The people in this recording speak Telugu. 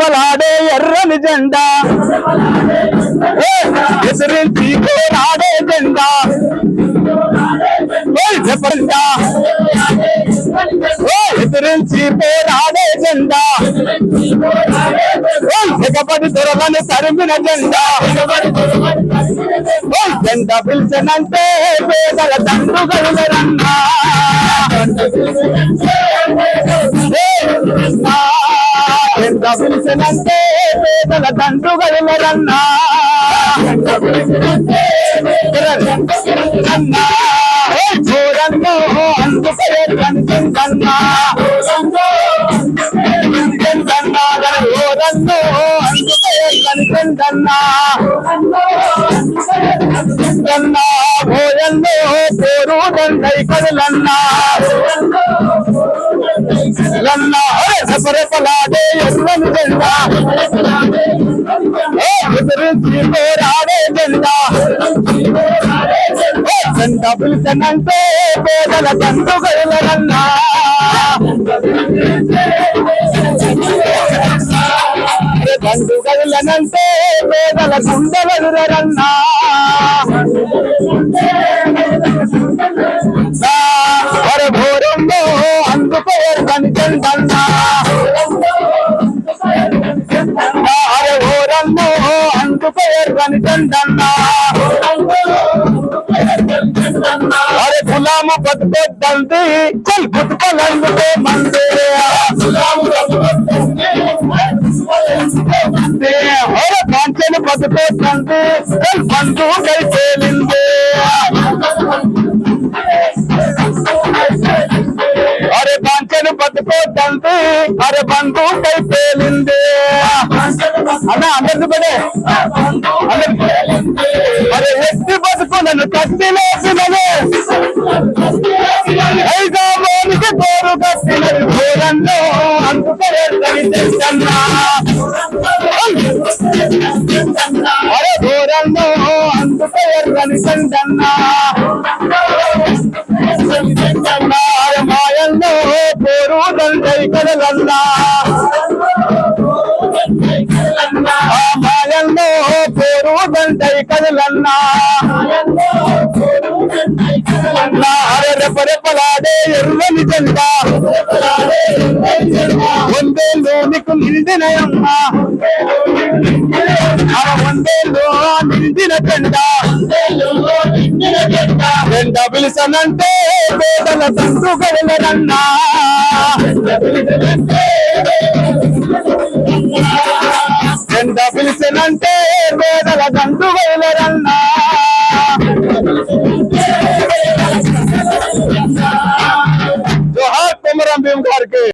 రెపరెపలాడే ఎర్రని జెండా. ఎదిరించి పోరాడే జెండా. ఓ ఎదిరించి పోరాడే జెండా. ఎగబడి దొరలని తరిమిన జెండా. జెండా. పిలిచనంటే పేదల తండ్రుగలరన్నా జెండా పిలిచనంటే పేదల తండ్రుగలరన్నా అన్నా ఓయ్ అందుకే కనిపించన్నా. కనిపించన్నా ఓరన్నో అందుకే కనిపించన్నా. కన్నా భోజన్నో పేరు దండై కదలన్నా లన్నా రెపరెపలాడే ఎర్రని జెండా ఏ ఎదురించి పోరాడే జెండా ఏ జెండా పిలిచనంటే పేదల తండ్రుగలరన్నా తండ్రుగలనంటే పేదల గుండెలరన్నా వరభోరంలో అందుకోరు కనిచెందన్నా అరే గులాము బతుకొద్దంది చల్ బతుకలందుకో మంది. అరే పాంచని బతుకొద్దంది చల్ బంధు కై అరే పంచను బతుకోద్దంది అరే బంధు కై అన్న అందరి పడే అరే ఎత్తి బతుకులను కత్తి లేపినను హైదరాబాద్కి పోరు కట్టినది పోరన్నో అందుకే తెలుసన్నా అరే పోరన్నో అందుకే కనిసందన్నా మాయల్లో పోరు దండై కదలన్నా? పేరు కదలన్నా నా అరే రెపరెపలాడే ఎర్రని జెండా వందేళ్ళు నీకు నిండినయమ్మా ఆ వందేళ్ళు నిండిన జెండా జెండా పిలిచనంటే పేదల తండ్రు గడలరన్నా జెండా పిలిచ పేదల దండు వేలరన్నా జోహార్ కొమరం భీమ్ గారికి.